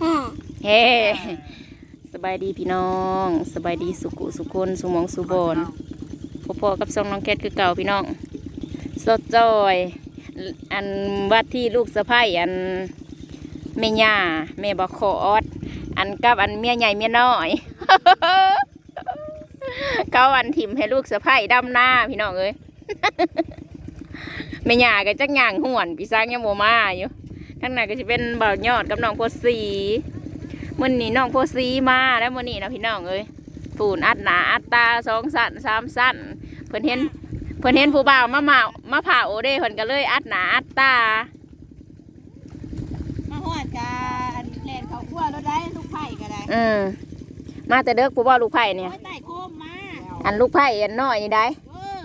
เฮ้สบายดีพี่น้อง สบายดีสุขุสุคนสุมองสุบอนพอๆกับซองน้องแคทคือเก่าพี่น้อง สดจอย อันวัดที่ลูกสะพ้ายอันแม่ย่าแม่บอกขออดอันกับอันเมียใหญ่เมียน้อยเขาอันถิ่มให้ลูกสะพ้ายดำหน้าพี่น้องเอ้ยแม่ย่าก็จักย่างห่วนพี่สร้างยังโมมาอยู่ ทั้งนั้นก็จะเป็นบ่าวยอดกับน้องโพสีมื่อนี้น้องโพสีมาแล้วมื่อนี้นะพี่น้องเอ้ยปูนอัดหนาอัดตาสองสั้นสามสั้นเพิ่นเห็นเพิ่นเห็นผู้บ่าวมาเมามาผ่าโอเด้เพิ่นก็เลยอัดหนาอัดตามาหอดกาอันแลนเขาขั้วรถได้ลูกไผ่ก็ได้อืมมาแต่เด็กผู้บ่าวลูกไผ่เนี่ยโอ้ยไต่โคมมาอันลูกไผ่อันน้อยนี่ได้เออ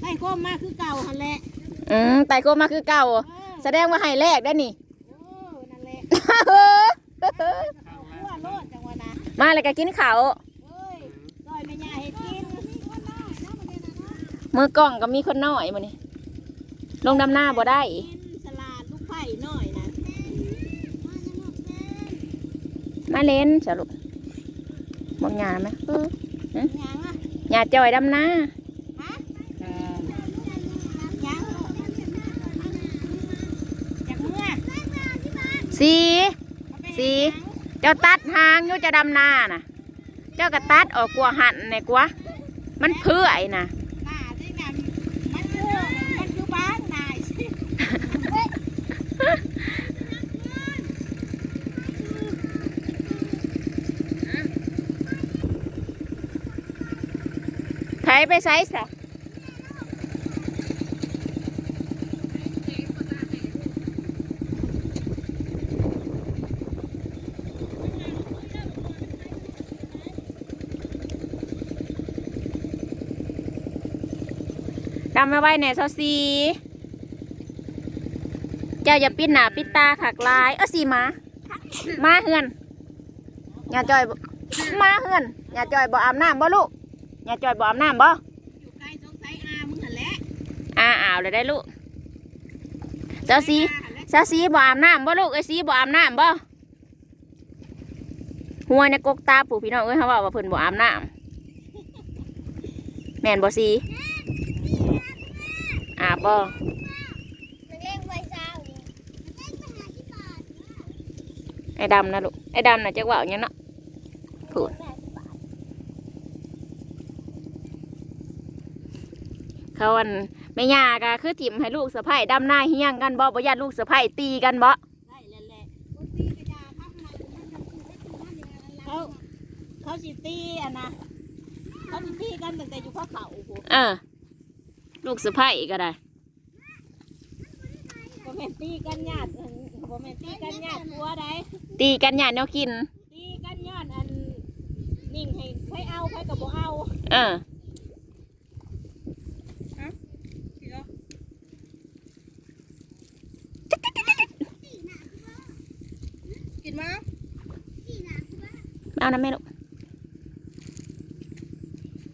ไต่โคมมาคือเก่าหันแหละอืมแต่ก็มาคือเก่าเออ แสดงว่าให้แลกได้นี่เออนั่นแหละเขาขั้วรถจังหวะนะมาแล้วก็กินข้าวเอ้ยซอยแม่ยาให้กินมือกล้องก็มีคนน้อยมื้อนี้ลงดำหน้าบ่ได้ กินสลัดลูกไผ่หน่อยนะมาเล่นจ้ะลูกบ่งานไหมเออยังอะหญ้าจอยดำหน้า ฮะยังจากเมื่อ สีสีเจ้าตัดหางอยู่จะดำหน้าน่ะ เจ้าก็ตัดออกกลัวหันเนี่ยกลัวมันเพื่อยน่ะหน้าที่นั่นมันคือมันคือบ้านนายสิไถไปไซส์ะำมาไว้แหน่ซอซีเจ้าอย่าปิดหน้าปิดตาขักลาย เออสีมา มาเฮือนอย่าจอยบ่มาเฮือนอย่าจอยบ่อาบน้ำบ่ลูกอย่าจอยบ่อาบน้ำบ่อยู่ใกล้สงสัยอามึงหันแหละอ่าอ่าวเลยได้ลูกเจ้าสีเจ้าสีบ่อาบน้ำบ่ลูกไอ้ยสีบ่อาบน้ำบ่หัวในกกตาปู่พี่น้องเอ้ยเขาว่าว่าเพิ่นบ่อาบน้ำแม่นบ่สีอา บบ่มันเล่งไว้เช้าดิไอ้ดำนะลูก ไอ้ดำน่ะจักว่าอย่างนี้เนาะพูดเขาอันแม่ย่าก็คือถิ่มให้ลูกสะใภ้ดำหน้าเฮี้ยงกันบ่บ่ญาติลูกสะใภ้ตีกันบ่ได้แล้วแหละเขาเขาสิตีอะนะเขาสิตีกันตั้งแต่อยู่ข้อเขาโอ้โหเออลูกสะใภ้ก็ได้บ่แม่น ตีกันญาติเอิ่นบ่แม่นตีกันญาติผัวใดตีกันญาติแนวกิน ตีกันย้อนอันนิ่งให้ใครเอาใครก็บ่เอาเออ กินมาเอานะแม่ลูก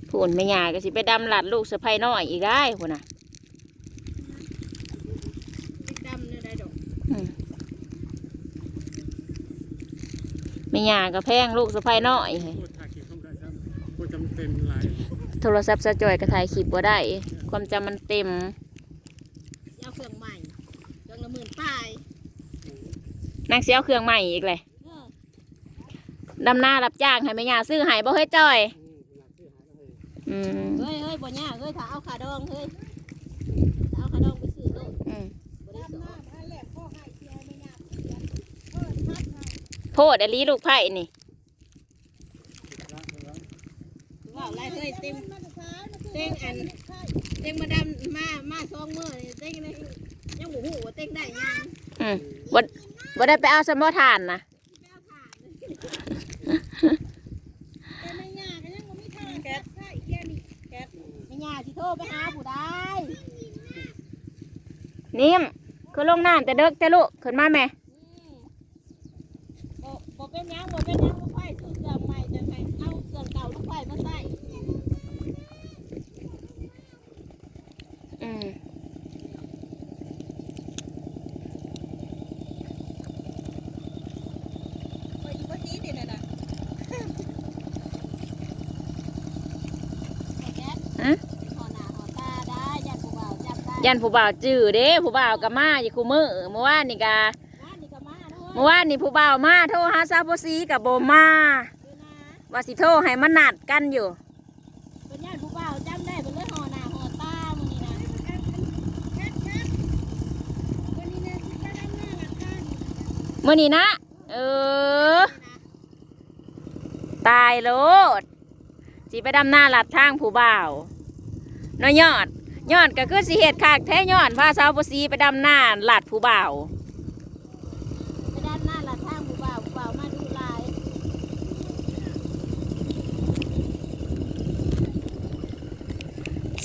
พูนไม่ยาก็สิไปดำหลัดลูกสะใภ้น้อยอีกได้พูนน่ะ ติดดำเนี่ยได้ดอก ไม่ยาก็แพงลูกสะใภ้น้อยเฮ้ยพูดถ่ายคลิปต้องได้ครับพูดจำเต็มหลายโทรศัพท์สะจอยก็ถ่ายคลิปบ่ได้ ความจำมันเต็มเอาเครื่องใหม่เครื่องละหมื่นป้ายนางเสียเอาเครื่องใหม่อีกเลยเออดำหน้ารับจ้างให้แม่ยาซื้อให้บ่เฮ้ยจอยอืมเฮ้ยเฮ้ยบ่ยากเฮ้ยถ้าเอาขาดองเฮ้ยถ้าเอาขาดองไปซื้อโลด อืม บ่ได้สอน โพดอลีลูกไผ่นี่ว่าอะไรเฮ้ยเต็มเต็งอันเต็งมาดำมามาสองมื้อนี่เต็งเลยยังบ่ฮู้ว่าเต็งได้ยังอืมบ่บ่ได้ไปเอาสมอทานนะไม่ยากก็ยังบ่มีทางแก๊สใช่แค่นี้แก๊สไม่ยากสิโทรไปหาผู้ใดนิ่มคือลงน้ำแต่เด็กแต่ลูกขึ้นมาแม่ บ่บ่เป็นหยังบ่เป็นหยังลูกไฟซื้อเครื่องใหม่จังไง เอาเครื่องเก่าลูกไฟมาใส่อืมนั่นน่ะฮะหอหน้าหอตาได้ยันผู้บ่าวจับได้ยันผู้บ่าวจื้อเด้ผู้บ่าวก็มาอยู่คู่มือเมื่อวานนี่กาบ้านนี่ก็มาเนาะเมื่อวานนี่ผู้บ่าวมาโทรหาซาโบซีกับโบมาคือนะ ว่าสิโทรให้มันนัดกันอยู่ เป็นญาติผู้บ่าวจำได้เป็นเรื่องหอหน้าหอตามื้อนี้นะวันนี้นะที่จะดำหน้าหลักการเมื่อนี้นะ เออ ตายโลดสิไปดำหน้าลัดทางผู้บ่าวน้อยยอดยอดก็คือสิเหตุคากแท้ยอดพาสาวบซีไปดำหน้าลัดผู้บ่าว ไปด้านหน้าหลักทางผู้บ่าวผู้บ่าวมาดูลาย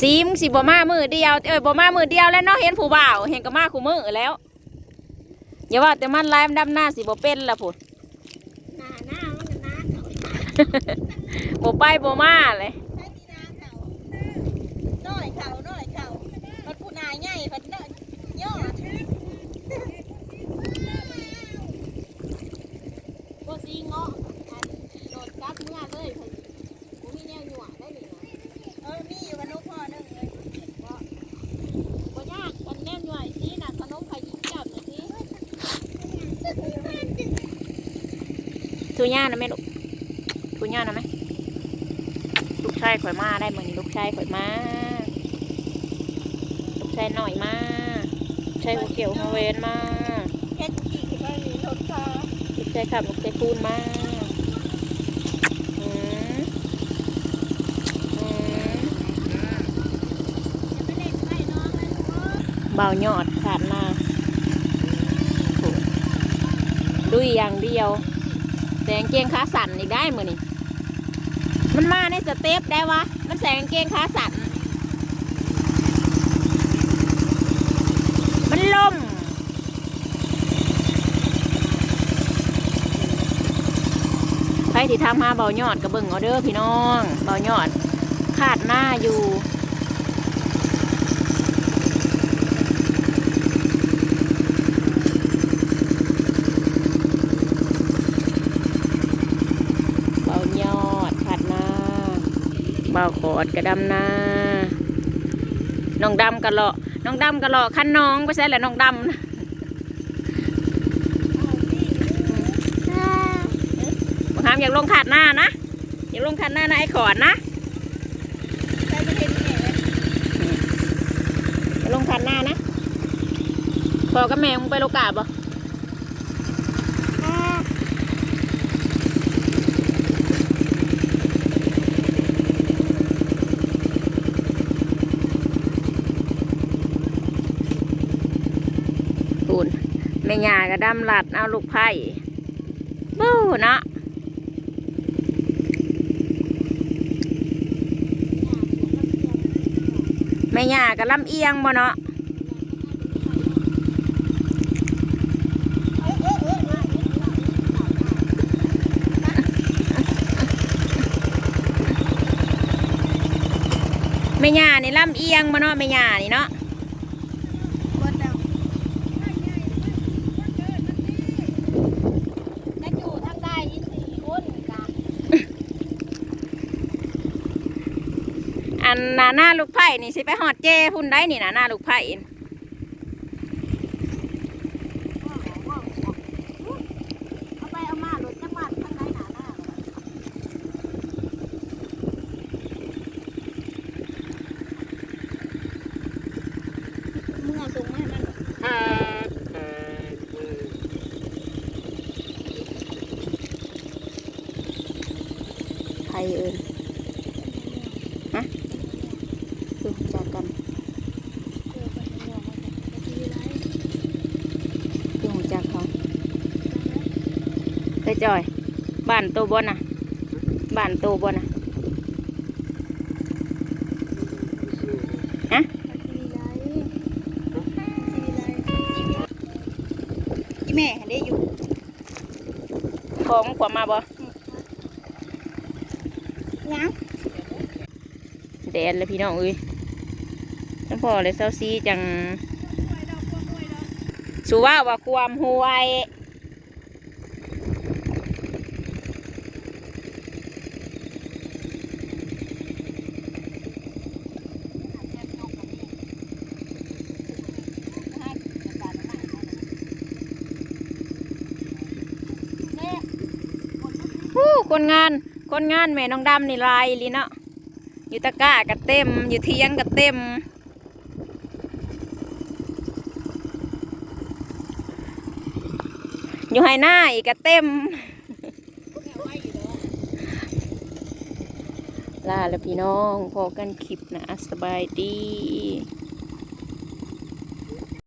ซีมงสิบ่มามือเดียวเอ้ยบ่มามือเดียวแล้วเนาะเห็นผู้บ่าว เห็นก็มาคู่มือแล้วอย่าว่าแต่มันไล่มันดำหน้าสิบ่เป็นละพุ่นหน้าหน้ามันก็หน้าเขาบ่ไปบ่มาเลยใช้ที่หน้าเขาน้อยเขาน้อยเขามันผู้นายใหญ่เพิ่นเนาะยอดบ่ซีเงาะอันโดดกลับเมื่อเลยเพิ่นบ่มีแนวหยั่วได้นี่นะเออมีอยู่กับนกพ่อนึงเลยบ่บ่ยากกันแนวหยั่วอีสิน่ะขนมไข่ยิ้มจับน่ะสิ ทุย่านะแม่ลูกทุย่านะไหมลูกชายข่อยมาได้เหมือนลูกชายข่อยมาลูกชายหน่อยมาชายหัวเกี่ยวหัวเวนมาเฮ็ดกี่คือว่ามีรถคาลูกชายขับลูกชายคูนมาเล่นไพ่น้องเลยลูกเบายอดขาดมาดุยอย่างเดียว แสงเกงขาสั่นอีกได้มือนี่มันมาในสเต็ปได้วะ มันแสงเกงขาสั่น มันล่มใครที่ทำมาเบายอดกระเบิ่งเอาเด้อพี่น้อง เบายอด ขาดหน้าอยู่ เบายอดขาดหน้า เบาขอดกระดำหน้าน้องดำกระเลาะน้องดำกระเลาะคันน้องไปใช่แหละน้องดำนะบังคับอยากลงขาดหน้านะอยากลงขาดหน้านะไอ้ขอดนะใช้ประเทศนี้เลยอยากลงขาดหน้านะพอกับแม่มึงไปโลกาบ่ ปูนแม่ยาก็ดำหลัดเอาลูกไผ่บู้เนาะแม่ยาก็ลำเอียงบ่เนาะแม่ยานี่ลำเอียงบ่เนาะแม่ยานี่เนาะ คนเดียวจะอยู่ทางใต้ยี่สี่คนกัน อั นหนาหน้าลูกไผ่นี่สิไปหอดเจ้พุ่นได้นี่นาหน้าลูกไผ่น่ะ เอาไปเอามารถจักรวาลทางใต้หนาหน้าเมื่อส่งมาให้มัน อ่าอ่าเออ ไผ่เอิญฮะ คือจากกันคือหูจากเขาไปจอย บ้านโตบนน่ะ บ้านโตบนน่ะอีแม่ได้อยู่ ของขวามาบ่ยังแดนเลยพี่น้องเอ้ย แล้วพอเลยเซร้าซีจังสุว่าว่าความห่วยคนงาน คนงานแม่น้องดำนี่ลายลีเนาะอยู่ตะก้าก็เต็ม อยู่เทียงก็เต็ม อยู่ไฮหน้าอีกกะเต็มลาแล้วพี่น้องพอกันคลิปนะสบายดี